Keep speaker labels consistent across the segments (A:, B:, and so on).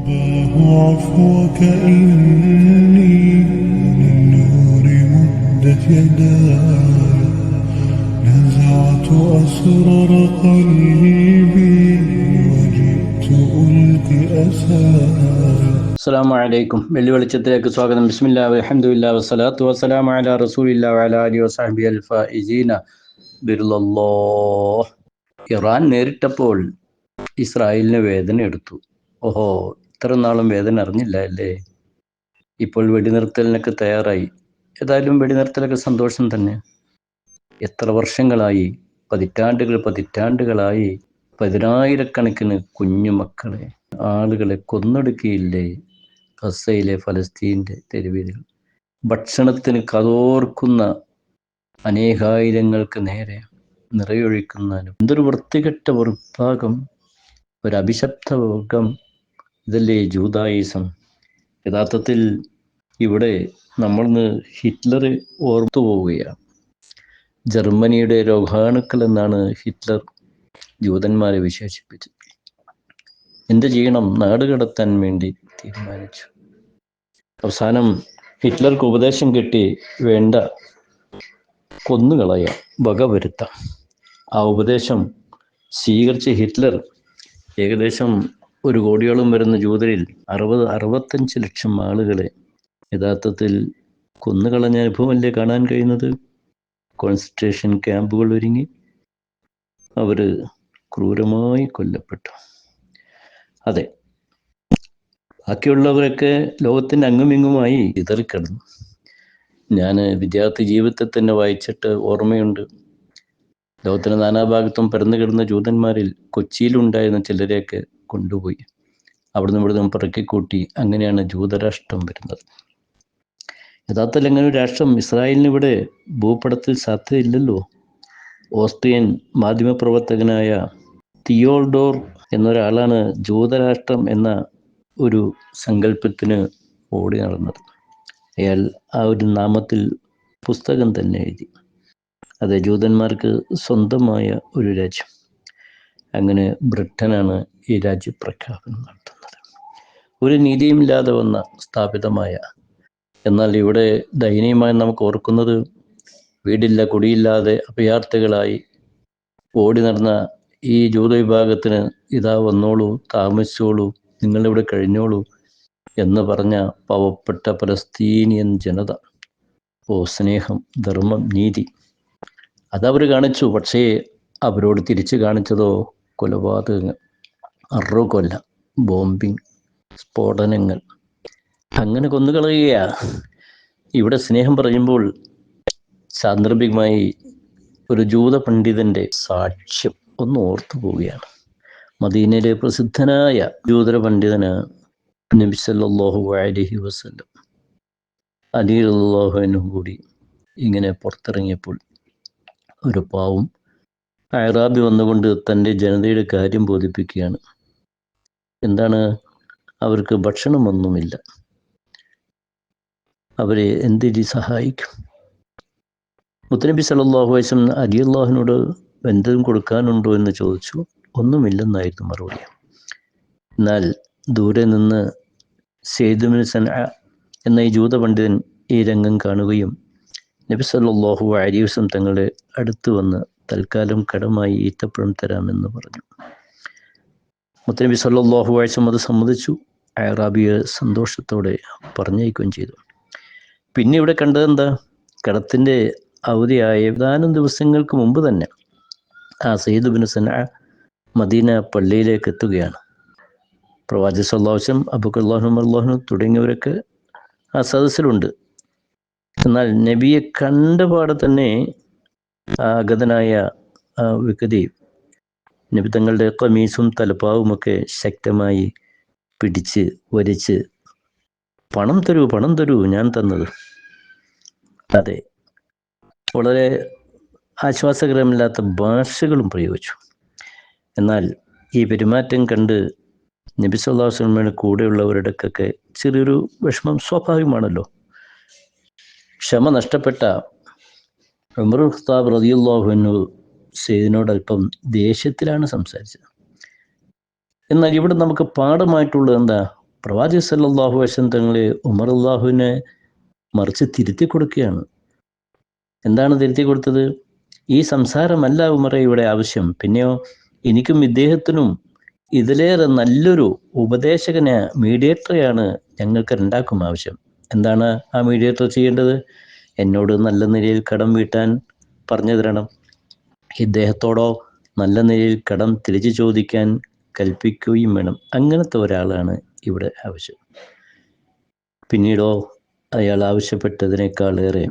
A: الله عفوك إني للنور مدت يداي نزعت أسرار قلبي وجئت ألقي أساي
B: അസ്സാം വലൈക്കും വെള്ളി വെളിച്ചത്തിലേക്ക് സ്വാഗതം ബിസ്മില്ലാ അലഹമുല്ലാ വസ്സലാത്തു വസ്സലാം അല റസൂലില്ലാ വല അലി വസാഹബി അൽഫ ഇജീന ബിർലല്ലോ ഇറാൻ നേരിട്ടപ്പോൾ ഇസ്രായേലിന് വേദന എടുത്തു ഓഹോ ഇത്ര നാളും വേദന അറിഞ്ഞില്ല അല്ലേ? ഇപ്പോൾ വെടിനിർത്തലിനൊക്കെ തയ്യാറായി. ഏതായാലും വെടിനിർത്തലൊക്കെ സന്തോഷം തന്നെ. എത്ര വർഷങ്ങളായി? പതിറ്റാണ്ടുകൾ പതിറ്റാണ്ടുകളായി. പതിനായിരക്കണക്കിന് കുഞ്ഞു മക്കളെ ആളുകളെ കൊന്നൊടുക്കിയില്ലേ ഗസയിലെ ഫലസ്തീന്റെ തെരുവീതികൾ ഭക്ഷണത്തിന് കതോർക്കുന്ന അനേകായിരങ്ങൾക്ക് നേരെ നിറയൊഴിക്കുന്ന എന്തൊരു വൃത്തികെട്ട വിഭാഗം ഒരു അഭിശബ്ദം ഇതല്ലേ ജൂതായിസം യഥാർത്ഥത്തിൽ ഇവിടെ നമ്മളിന്ന് ഹിറ്റ്ലർ ഓർത്തു പോവുകയാണ്. ജർമ്മനിയുടെ രോഗാണുക്കൾ എന്നാണ് ഹിറ്റ്ലർ ജൂതന്മാരെ വിശേഷിപ്പിച്ചത്. എന്ത് ചെയ്യണം? നാട് കടത്താൻ വേണ്ടി തീരുമാനിച്ചു. അവസാനം ഹിറ്റ്ലർക്ക് ഉപദേശം കിട്ടി വേണ്ട കൊന്നുകളയാം വക വരുത്താം. ആ ഉപദേശം സ്വീകരിച്ച ഹിറ്റ്ലർ ഏകദേശം ഒരു കോടിയോളം വരുന്ന ജൂതരിൽ അറുപത് അറുപത്തഞ്ച് ലക്ഷം ആളുകളെ യഥാർത്ഥത്തിൽ കൊന്നുകളഞ്ഞ അനുഭവമല്ലേ കാണാൻ കഴിയുന്നത്? കോൺസെൻട്രേഷൻ ക്യാമ്പുകൾ ഒരുങ്ങി അവർ ക്രൂരമായി കൊല്ലപ്പെട്ടു. അതെ ബാക്കിയുള്ളവരൊക്കെ ലോകത്തിന്റെ അങ്ങുമിങ്ങുമായി ഇതറിക്കിടന്നു ഞാൻ വിദ്യാർത്ഥി ജീവിതത്തിൽ തന്നെ വായിച്ചിട്ട് ഓർമ്മയുണ്ട്. ലോകത്തിന്റെ നാനാഭാഗത്തും പരന്നു കിടന്ന ജൂതന്മാരിൽ കൊച്ചിയിലുണ്ടായിരുന്ന ചിലരെയൊക്കെ കൊണ്ടുപോയി. അവിടുന്ന് ഇവിടുന്ന് പിറക്കിക്കൂട്ടി അങ്ങനെയാണ് ജൂതരാഷ്ട്രം വരുന്നത്. യഥാർത്ഥത്തിൽ അങ്ങനെ ഒരു രാഷ്ട്രം ഇസ്രായേലിന് ഇവിടെ ഭൂപടത്തിൽ സാധ്യതയില്ലല്ലോ. ഓസ്ട്രിയൻ മാധ്യമപ്രവർത്തകനായ തിയോൾഡോർ എന്നൊരാളാണ് ജൂതരാഷ്ട്രം എന്ന ഒരു സങ്കല്പത്തിന് ഓടി നടന്നത്. അയാൾ ആ ഒരു നാമത്തിൽ പുസ്തകം തന്നെ എഴുതി. അത് ജൂതന്മാർക്ക് സ്വന്തമായ ഒരു രാജ്യം. അങ്ങനെ ബ്രിട്ടനാണ് ഈ രാജ്യപ്രഖ്യാപനം നടത്തുന്നത്. ഒരു നീതിയുമില്ലാതെ വന്ന സ്ഥാപിതമായ എന്നാൽ ഇവിടെ ദയനീയമായി നമുക്ക് ഓർക്കുന്നത് വീടില്ല കുടിയില്ലാതെ അഭയാർത്ഥികളായി ഓടി നടന്ന ഈ ജൂത വിഭാഗത്തിന് ഇതാ വന്നോളൂ താമസിച്ചോളൂ നിങ്ങളിവിടെ കഴിഞ്ഞോളൂ എന്ന് പറഞ്ഞ പാവപ്പെട്ട പലസ്തീനിയൻ ജനത. ഓ സ്നേഹം ധർമ്മം നീതി. അതവർ കാണിച്ചു പക്ഷേ അവരോട് തിരിച്ചു കാണിച്ചതോ കൊലപാതകങ്ങൾ. അറു കൊല്ല ബോംബിങ് സ്ഫോടനങ്ങൾ. അങ്ങനെ കൊന്നുകളയുകയാ. ഇവിടെ സ്നേഹം പറയുമ്പോൾ സാന്ദർഭികമായി ഒരു ജൂത പണ്ഡിതന്റെ സാക്ഷ്യം ഒന്ന് ഓർത്തു പോവുകയാണ്. മദീനയിലെ പ്രസിദ്ധനായ ജൂതര പണ്ഡിതന് നബി സല്ലല്ലാഹു അലൈഹി വസല്ലം അലി അള്ളാഹുവിനും കൂടി ഇങ്ങനെ പുറത്തിറങ്ങിയപ്പോൾ ഒരു പാവം അയറാബി വന്നുകൊണ്ട് തന്റെ ജനതയുടെ കാര്യം ബോധിപ്പിക്കുകയാണ്. എന്താണ്? അവർക്ക് ഭക്ഷണമൊന്നുമില്ല. അവരെ എന്തിരി സഹായിക്കും? മുത്തനബി സല്ലല്ലാഹു വൈസം അലി അള്ളാഹുവിനോട് എന്തും കൊടുക്കാനുണ്ടോ എന്ന് ചോദിച്ചു. ഒന്നുമില്ലെന്നായിരുന്നു മറുപടി. എന്നാൽ ദൂരെ നിന്ന് സന എന്ന ഈ ജൂത പണ്ഡിതൻ ഈ രംഗം കാണുകയും നബി സല്ലല്ലാഹു അലൈഹി വസല്ലം തങ്ങളുടെ അടുത്ത് വന്ന് തൽക്കാലം കടമായി ഈത്തപ്പഴം തരാമെന്ന് പറഞ്ഞു. മുത്തനബി സല്ലാഹു വസല്ലം അത് സമ്മതിച്ചു. അയറാബിയെ സന്തോഷത്തോടെ പറഞ്ഞയക്കുകയും ചെയ്തു. പിന്നെ ഇവിടെ കണ്ടത് എന്താ? കടത്തിന്റെ അവധിയായ ഏതാനും ദിവസങ്ങൾക്ക് മുമ്പ് തന്നെ ആ സെയ്ദ് ബിൻ സന മദീന പള്ളിയിലേക്ക് എത്തുകയാണ്. പ്രവാചി സല്ലാഹുസം അബുഖല്ലാഹും അള്ളാഹുനും തുടങ്ങിയവരൊക്കെ ആ സദസ്സിലുണ്ട്. എന്നാൽ നബിയെ കണ്ടപാടെ തന്നെ ആ അഗതനായ വ്യക്തി നബി തങ്ങളുടെ കമീസും തലപ്പാവുമൊക്കെ ശക്തമായി പിടിച്ച് വരച്ച് പണം തരൂ പണം തരൂ ഞാൻ തന്നത്. അതെ. വളരെ ആശ്വാസകരമില്ലാത്ത ഭാഷകളും പ്രയോഗിച്ചു. എന്നാൽ ഈ പെരുമാറ്റം കണ്ട് നബി സല്ലാ വസ്ലമയുടെ കൂടെയുള്ളവരുടെക്കൊക്കെ ചെറിയൊരു വിഷമം സ്വാഭാവികമാണല്ലോ. ക്ഷമ നഷ്ടപ്പെട്ട ഉമർ ഖത്താബ് റതിയുള്ളാഹുവിനു സെയ്ദിനോട് അല്പം ദേഷ്യത്തിലാണ് സംസാരിച്ചത്. എന്നാൽ ഇവിടെ നമുക്ക് പാഠമായിട്ടുള്ളത് എന്താ? പ്രവാചക സല്ലാഹു വശം തങ്ങളെ ഉമർ അള്ളാഹുവിനെ മറിച്ച് തിരുത്തി കൊടുക്കുകയാണ്. എന്താണ് തിരുത്തി കൊടുത്തത്? ഈ സംസാരമല്ല ഉമറെ ഇവിടെ ആവശ്യം. പിന്നെയോ എനിക്കും ഇദ്ദേഹത്തിനും ഇതിലേറെ നല്ലൊരു ഉപദേശകനെ മീഡിയേറ്ററെയാണ് ഞങ്ങൾക്ക് രണ്ടാക്കും ആവശ്യം. എന്താണ് ആ മീഡിയേറ്റർ ചെയ്യേണ്ടത്? എന്നോട് നല്ല നിലയിൽ കടം വീട്ടാൻ പറഞ്ഞു തരണം ഇദ്ദേഹത്തോടോ നല്ല നിലയിൽ കടം തിരിച്ചു ചോദിക്കാൻ കൽപ്പിക്കുകയും വേണം. അങ്ങനത്തെ ഒരാളാണ് ഇവിടെ ആവശ്യം. പിന്നീടോ അയാൾ ആവശ്യപ്പെട്ടതിനേക്കാളേറെ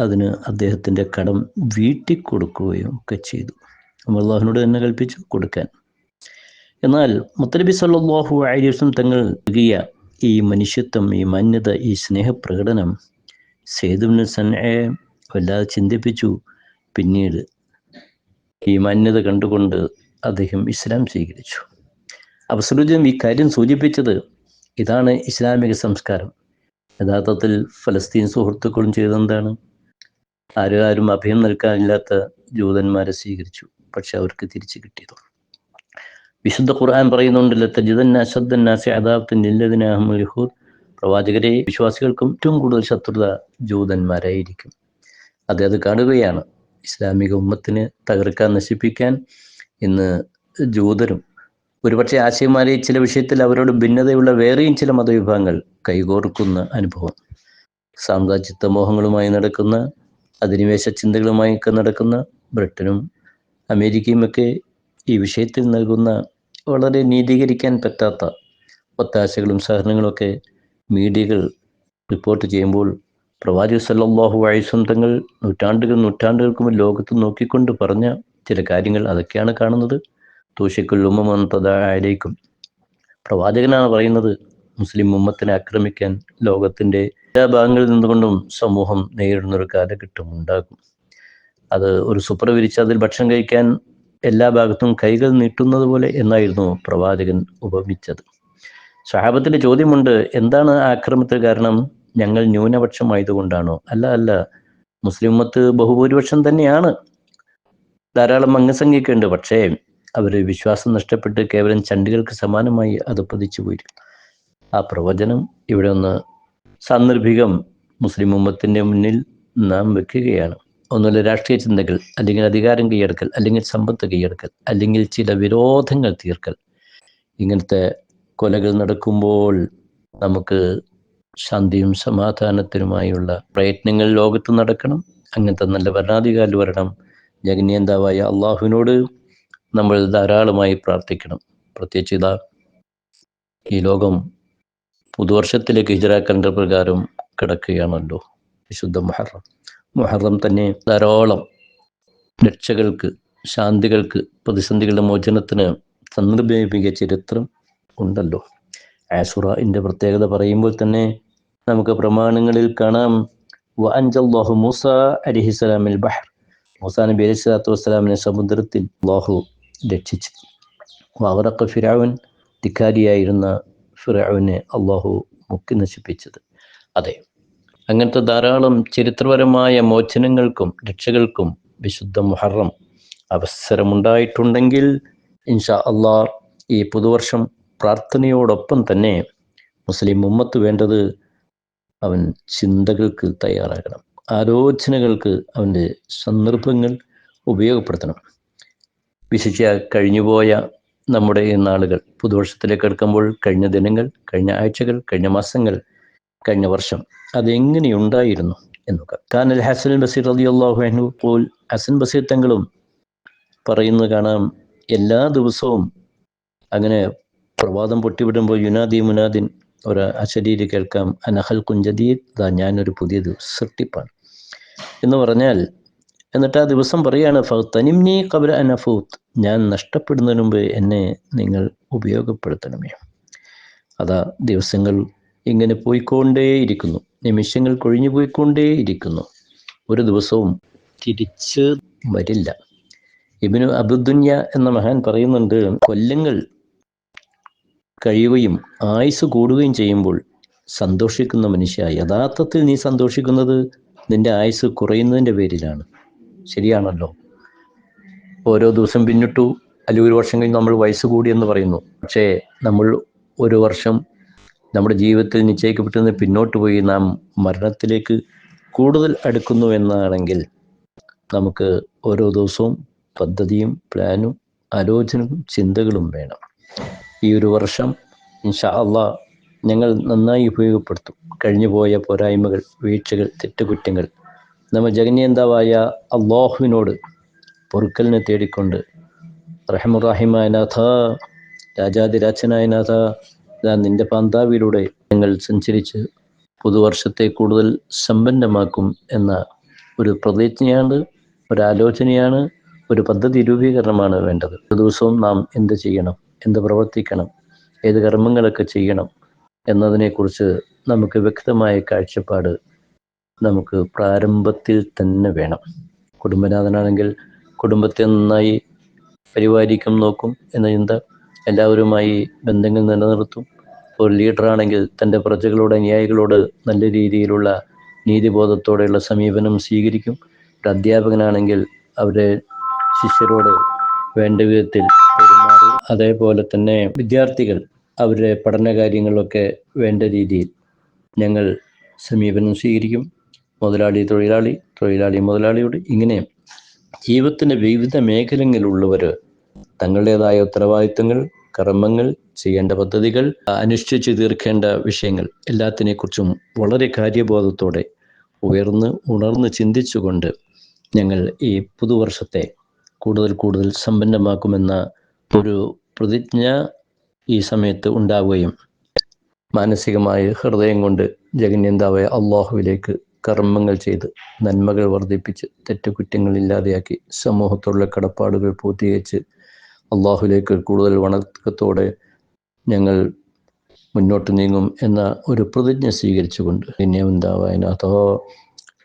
B: അതിന് അദ്ദേഹത്തിന്റെ കടം വീട്ടിക്കൊടുക്കുകയും ഒക്കെ ചെയ്തു. അള്ളാഹുനോട് തന്നെ കൽപ്പിച്ചു കൊടുക്കാൻ. എന്നാൽ മുത്തലബി സല്ലാഹു ആയിരം തങ്ങൾ നൽകിയ ഈ മനുഷ്യത്വം ഈ മാന്യത ഈ സ്നേഹപ്രകടനം സേതുവിന് സന്നെ വല്ലാതെ ചിന്തിപ്പിച്ചു. പിന്നീട് ഈ മാന്യത കണ്ടുകൊണ്ട് അദ്ദേഹം ഇസ്ലാം സ്വീകരിച്ചു. അബ്സുലുദ്ദീൻ ഈ കാര്യം സൂചിപ്പിച്ചത് ഇതാണ് ഇസ്ലാമിക സംസ്കാരം. യഥാർത്ഥത്തിൽ ഫലസ്തീൻ സുഹൃത്തുക്കളും ചെയ്തെന്താണ് ആരും ആരും അഭയം നൽകാനില്ലാത്ത ജൂതന്മാരെ സ്വീകരിച്ചു. പക്ഷെ അവർക്ക് തിരിച്ചു കിട്ടിയതു? വിശുദ്ധ ഖുർആൻ പറയുന്നുണ്ടല്ലോ തജിദന്നാസദ്ദന്നാസി അദാബ്ത്തിന്റെ പ്രവാചകരെ വിശ്വാസികൾക്കും ഏറ്റവും കൂടുതൽ ശത്രുത ജൂതന്മാരായിരിക്കും. അതെ അത് കാണുകയാണ്. ഇസ്ലാമിക ഉമ്മത്തിനെ തകർക്കാൻ നശിപ്പിക്കാൻ ഇന്ന് ജൂതരും ഒരുപക്ഷെ ആശയമാരെ ചില വിഷയത്തിൽ അവരോട് ഭിന്നതയുള്ള വേറെയും ചില മതവിഭാഗങ്ങൾ കൈകോർക്കുന്ന അനുഭവം. സാമ്രാജ്യത്വ മോഹങ്ങളുമായി നടക്കുന്ന അധിനിവേശ ചിന്തകളുമായി ഒക്കെ നടക്കുന്ന ബ്രിട്ടനും അമേരിക്കയും ഒക്കെ ഈ വിഷയത്തിൽ നൽകുന്ന വളരെ നീതീകരിക്കാൻ പറ്റാത്ത ഒത്താശകളും സഹനങ്ങളൊക്കെ മീഡിയകൾ റിപ്പോർട്ട് ചെയ്യുമ്പോൾ പ്രവാചക സല്ലാഹു വയസ്സും തങ്ങൾ നൂറ്റാണ്ടുകൾ നൂറ്റാണ്ടുകൾക്കും ലോകത്ത് നോക്കിക്കൊണ്ട് പറഞ്ഞ ചില കാര്യങ്ങൾ അതൊക്കെയാണ് കാണുന്നത്. തൂഷിക്കുൽ ഉമ്മമന്തതായാലേക്കും പ്രവാചകനാണ് പറയുന്നത് മുസ്ലിം ഉമ്മത്തിനെ ആക്രമിക്കാൻ ലോകത്തിന്റെ എല്ലാ ഭാഗങ്ങളിൽ നിന്നുകൊണ്ടും സമൂഹം നേരിടുന്ന ഒരു കാലഘട്ടം ഉണ്ടാകും. അത് ഒരു സുപ്ര വിരിച്ച് അതിൽ ഭക്ഷണം കഴിക്കാൻ എല്ലാ ഭാഗത്തും കൈകൾ നീട്ടുന്നത് പോലെ എന്നായിരുന്നു പ്രവാചകൻ ഉപമിച്ചത്. സഹാബത്തിന്റെ ചോദ്യമുണ്ട് എന്താണ് ആക്രമത്തിന് കാരണം? ഞങ്ങൾ ന്യൂനപക്ഷമായതുകൊണ്ടാണോ? അല്ല അല്ല. മുസ്ലിം ഉമ്മത്ത് ബഹുഭൂരിപക്ഷം തന്നെയാണ്. ധാരാളം അംഗസംഖ്യയൊക്കെ ഉണ്ട് പക്ഷേ അവർ വിശ്വാസം നഷ്ടപ്പെട്ട് കേവലം ചണ്ടികൾക്ക് സമാനമായി അത് പതിച്ചു പോയിരിക്കും ആ പ്രവചനം ഇവിടെ ഒന്ന് സാന്ദർഭികം മുസ്ലിം ഉമ്മത്തിന്റെ മുന്നിൽ നാം വെക്കുകയാണ്. ഒന്നുമില്ല രാഷ്ട്രീയ ചിന്തകൾ അല്ലെങ്കിൽ അധികാരം കൈയടക്കൽ അല്ലെങ്കിൽ സമ്പത്ത് കൈയടക്കൽ അല്ലെങ്കിൽ ചില വിരോധങ്ങൾ തീർക്കൽ. ഇങ്ങനത്തെ കൊലകൾ നടക്കുമ്പോൾ നമുക്ക് ശാന്തിയും സമാധാനത്തിനുമായുള്ള പ്രയത്നങ്ങൾ ലോകത്ത് നടക്കണം. അങ്ങനത്തെ നല്ല ഭരണാധികാരി വരണം. ജഗന്യന്താവായ അള്ളാഹുവിനോട് നമ്മൾ ധാരാളമായി പ്രാർത്ഥിക്കണം. പ്രത്യേകിച്ച് ഇതാ ഈ ലോകം പുതുവർഷത്തിലേക്ക് ഹിജറ കലണ്ടർ പ്രകാരം കിടക്കുകയാണല്ലോ. വിശുദ്ധ മുഹറം. മുഹറം തന്നെ ധാരാളം രക്ഷകൾക്ക് ശാന്തികൾക്ക് പ്രതിസന്ധികളുടെ മോചനത്തിന് സന്ദർഭിക ചരിത്രം ഉണ്ടല്ലോ. ആസുറന്റെ പ്രത്യേകത പറയുമ്പോൾ തന്നെ നമുക്ക് പ്രമാണങ്ങളിൽ കാണാം. വഅൻജല്ലാഹു മൂസ അലിഹിസ്സലാമിൽ ബഹർ. മൂസാ നബി അലൈഹി സ്വലാത്തു വസ്സലാമിനെ സമുദ്രത്തിൽ അള്ളാഹു രക്ഷിച്ചു. വാവറക്ക ഫിറാവൻ ധിക്കാരിയായിരുന്ന ഫിറാവിനെ അള്ളാഹു മുക്കി നശിപ്പിച്ചത്. അതെ അങ്ങനത്തെ ധാരാളം ചരിത്രപരമായ മോചനങ്ങൾക്കും രക്ഷകൾക്കും വിശുദ്ധ മുഹറം അവസരമുണ്ടായിട്ടുണ്ടെങ്കിൽ ഇൻഷാ അള്ളാഹ് ഈ പുതുവർഷം പ്രാർത്ഥനയോടൊപ്പം തന്നെ മുസ്ലിം ഉമ്മത്ത് വേണ്ടത് അവൻ ചിന്തകൾക്ക് തയ്യാറാകണം. ആലോചനകൾക്ക് അവന്റെ സന്ദർഭങ്ങൾ ഉപയോഗപ്പെടുത്തണം. വിശിച്ച കഴിഞ്ഞുപോയ നമ്മുടെ ഈ നാളുകൾ പുതുവർഷത്തിലേക്ക് എടുക്കുമ്പോൾ കഴിഞ്ഞ ദിനങ്ങൾ കഴിഞ്ഞ ആഴ്ചകൾ കഴിഞ്ഞ മാസങ്ങൾ കഴിഞ്ഞ വർഷം അതെങ്ങനെയുണ്ടായിരുന്നു എന്നൊക്കെ. കാനൽ ഹസൻ ബസീർ അലി അള്ളാഹു പോൽ ഹസൻ ബസീർ തങ്ങളും പറയുന്നത് കാണാം എല്ലാ ദിവസവും അങ്ങനെ പ്രവാദം പൊട്ടിവിടുമ്പോൾ യുനാദി മുനാദിൻ ഒരു അശരീരി കേൾക്കാം. അനഹൽ ഇതാ ഞാനൊരു പുതിയത് സൃഷ്ടിപ്പാണ് എന്ന് പറഞ്ഞാൽ എന്നിട്ട് ആ ദിവസം പറയാണ് തനിംനി കബര അനഫൂത്ത് ഞാൻ നഷ്ടപ്പെടുന്നതിന് മുമ്പ് എന്നെ നിങ്ങൾ ഉപയോഗപ്പെടുത്തണമേ. അതാ ദിവസങ്ങൾ ഇങ്ങനെ പോയിക്കൊണ്ടേയിരിക്കുന്നു. നിമിഷങ്ങൾ കൊഴിഞ്ഞു പോയിക്കൊണ്ടേയിരിക്കുന്നു. ഒരു ദിവസവും തിരിച്ച് വരില്ല. ഇബിനു അബുദുന്യ എന്ന മഹാൻ പറയുന്നുണ്ട് കൊല്ലങ്ങൾ കഴിയുകയും ആയുസ് കൂടുകയും ചെയ്യുമ്പോൾ സന്തോഷിക്കുന്ന മനുഷ്യ യഥാർത്ഥത്തിൽ നീ സന്തോഷിക്കുന്നത് നിന്റെ ആയുസ് കുറയുന്നതിന്റെ പേരിലാണ്. ശരിയാണല്ലോ. ഓരോ ദിവസം പിന്നിട്ടു അല്ലെങ്കിൽ ഒരു വർഷം കഴിഞ്ഞ് നമ്മൾ വയസ്സ് കൂടി എന്ന് പറയുന്നു. പക്ഷേ നമ്മൾ ഒരു വർഷം നമ്മുടെ ജീവിതത്തിൽ നിശ്ചയിക്കപ്പെട്ടു പിന്നോട്ട് പോയി നാം മരണത്തിലേക്ക് കൂടുതൽ അടുക്കുന്നു എന്നാണെങ്കിൽ നമുക്ക് ഓരോ ദിവസവും പദ്ധതിയും പ്ലാനും ആലോചനയും ചിന്തകളും വേണം. ഈ ഒരു വർഷം ഇൻഷാ അള്ളാ ഞങ്ങൾ നന്നായി ഉപയോഗപ്പെടുത്തും. കഴിഞ്ഞു പോയ പോരായ്മകൾ വീഴ്ചകൾ തെറ്റുകുറ്റങ്ങൾ. നമ്മൾ ജഗന്യന്താവായ അള്ളാഹുവിനോട് പൊറുക്കലിനെ തേടിക്കൊണ്ട് റഹമുറാഹിമായ നാഥ രാജാതിരാജനായ നാഥ ഞാൻ നിന്റെ പാന്താവിലൂടെ ഞങ്ങൾ സഞ്ചരിച്ച് പുതുവർഷത്തെ കൂടുതൽ സമ്പന്നമാക്കും എന്ന ഒരു പ്രതിജ്ഞയാണ് ഒരാലോചനയാണ് ഒരു പദ്ധതി രൂപീകരണമാണ് വേണ്ടത്. ദിവസവും നാം എന്ത് ചെയ്യണം? എന്ത് പ്രവർത്തിക്കണം? ഏത് കർമ്മങ്ങളൊക്കെ ചെയ്യണം? എന്നതിനെക്കുറിച്ച് നമുക്ക് വ്യക്തമായ കാഴ്ചപ്പാട് നമുക്ക് പ്രാരംഭത്തിൽ തന്നെ വേണം. കുടുംബനാഥനാണെങ്കിൽ കുടുംബത്തെ നന്നായി പരിപാലിക്കും നോക്കും എന്ന ചിന്ത എല്ലാവരുമായി ബന്ധങ്ങൾ നിലനിർത്തും. ഒരു ലീഡറാണെങ്കിൽ തന്റെ പ്രജകളോട് അനുയായികളോട് നല്ല രീതിയിലുള്ള നീതിബോധത്തോടെയുള്ള സമീപനം സ്വീകരിക്കും. ഒരു അധ്യാപകനാണെങ്കിൽ അവരെ ശിഷ്യരോട് വേണ്ട വിധത്തിൽ അതേപോലെ തന്നെ വിദ്യാർത്ഥികൾ അവരുടെ പഠന കാര്യങ്ങളിലൊക്കെ വേണ്ട രീതിയിൽ ഞങ്ങൾ സമീപനം സ്വീകരിക്കും. മുതലാളി തൊഴിലാളി തൊഴിലാളി മുതലാളിയോട് ഇങ്ങനെ ജീവിതത്തിന്റെ വിവിധ മേഖലകളിലുള്ളവർ തങ്ങളുടേതായ ഉത്തരവാദിത്തങ്ങൾ കർമ്മങ്ങൾ ചെയ്യേണ്ട പദ്ധതികൾ അനുഷ്ഠിച്ചു തീർക്കേണ്ട വിഷയങ്ങൾ എല്ലാത്തിനെക്കുറിച്ചും വളരെ കാര്യബോധത്തോടെ ഉയർന്ന് ഉണർന്ന് ചിന്തിച്ചുകൊണ്ട് ഞങ്ങൾ ഈ പുതുവർഷത്തെ കൂടുതൽ കൂടുതൽ സമ്പന്നമാക്കുമെന്ന ഒരു പ്രതിജ്ഞ ഈ സമയത്ത് ഉണ്ടാവുകയും മാനസികമായ ഹൃദയം കൊണ്ട് ജഗന്യന്താവായ അള്ളാഹുവിലേക്ക് കർമ്മങ്ങൾ ചെയ്ത് നന്മകൾ വർദ്ധിപ്പിച്ച് തെറ്റുകുറ്റങ്ങൾ ഇല്ലാതെയാക്കി സമൂഹത്തോടുള്ള കടപ്പാടുകൾ പൂർത്തീകരിച്ച് അള്ളാഹുലേക്ക് കൂടുതൽ വണക്കത്തോടെ ഞങ്ങൾ മുന്നോട്ട് നീങ്ങും എന്ന ഒരു പ്രതിജ്ഞ സ്വീകരിച്ചുകൊണ്ട് പിന്നെ ഉണ്ടാവായനത്തോ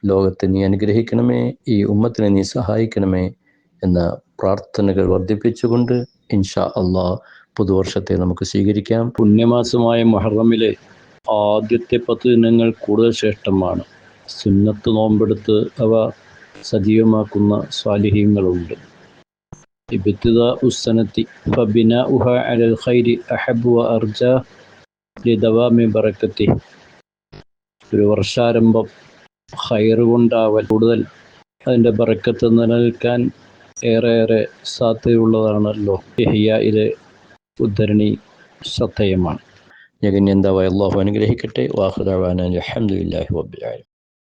B: ലോകത്തെ നീ അനുഗ്രഹിക്കണമേ ഈ ഉമ്മത്തിനെ നീ സഹായിക്കണമേ എന്ന പ്രാർത്ഥനകൾ വർദ്ധിപ്പിച്ചുകൊണ്ട് ഇൻഷാ അള്ളാഹ് പുതുവർഷത്തെ നമുക്ക് സ്വീകരിക്കാം പുണ്യമാസമായ മഹറമിലെ ആദ്യത്തെ പത്ത് ദിനങ്ങൾ കൂടുതൽ ശ്രേഷ്ഠമാണ് സുന്നത്ത് നോമ്പെടുത്ത് അവ സജീവമാക്കുന്ന സ്വാലിഹ്യങ്ങളുണ്ട് ابتداء السنة فبناؤها على الخير أحب وأرجى لدوام بركته ഒരു വർഷാരംഭം ഹൈറ് കൊണ്ടാവൽ കൂടുതൽ അതിൻ്റെ ബറക്കത്ത് നിലനിൽക്കാൻ ഏറെയേറെ സാധ്യതയുള്ളതാണല്ലോ. യഹിയയിലെ ഉദ്ധരണി ശ്രദ്ധേയമാണ്. ജഗന്യന്താവായ അള്ളാഹു അനുഗ്രഹിക്കട്ടെ. വാഹുദാൻ അലഹമുല്ലാഹി വബ്ബിലാലും